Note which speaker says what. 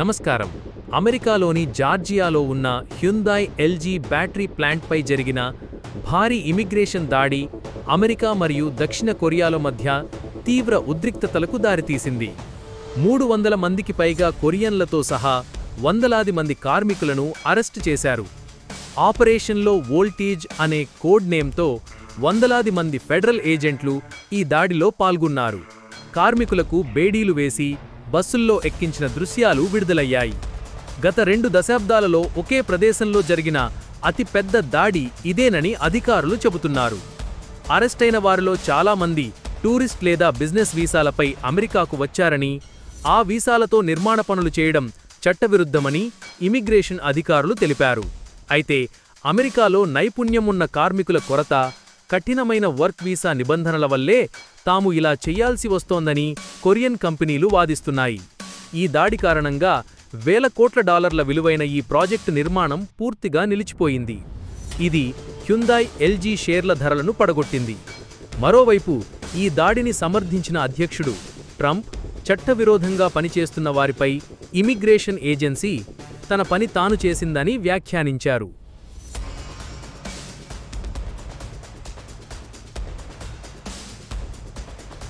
Speaker 1: నమస్కారం. అమెరికాలోని జార్జియాలో ఉన్న హ్యుందాయ్ ఎల్జీ బ్యాటరీ ప్లాంట్పై జరిగిన భారీ ఇమిగ్రేషన్ దాడి అమెరికా మరియు దక్షిణ కొరియాల మధ్య తీవ్ర ఉద్రిక్తతలకు దారితీసింది. మూడు వందల మందికి పైగా కొరియన్లతో సహా వందలాది మంది కార్మికులను అరెస్టు చేశారు. ఆపరేషన్లో వోల్టేజ్ అనే కోడ్ నేమ్తో వందలాది మంది ఫెడరల్ ఏజెంట్లు ఈ దాడిలో పాల్గొన్నారు. కార్మికులకు బేడీలు వేసి బస్సుల్లో ఎక్కించిన దృశ్యాలు విడుదలయ్యాయి. గత రెండు దశాబ్దాలలో ఒకే ప్రదేశంలో జరిగిన అతిపెద్ద దాడి ఇదేనని అధికారులు చెబుతున్నారు. అరెస్టైన వారిలో చాలామంది టూరిస్ట్ లేదా బిజినెస్ వీసాలపై అమెరికాకు వచ్చారని ఆ వీసాలతో నిర్మాణ పనులు చేయడం చట్టవిరుద్ధమని ఇమిగ్రేషన్ అధికారులు తెలిపారు. అయితే అమెరికాలో నైపుణ్యమున్న కార్మికుల కొరత కఠినమైన వర్క్ వీసా నిబంధనల వల్లే తాము ఇలా చెయ్యాల్సి వస్తోందని కొరియన్ కంపెనీలు వాదిస్తున్నాయి. ఈ దాడి కారణంగా వేల కోట్ల డాలర్ల విలువైన ఈ ప్రాజెక్టు నిర్మాణం పూర్తిగా నిలిచిపోయింది. ఇది హ్యుందాయ్ ఎల్జీ షేర్ల ధరలను పడగొట్టింది. మరోవైపు ఈ దాడిని సమర్థించిన అధ్యక్షుడు ట్రంప్ చట్టవిరోధంగా పనిచేస్తున్న వారిపై ఇమిగ్రేషన్ ఏజెన్సీ తన పని తాను చేసిందని వ్యాఖ్యానించారు.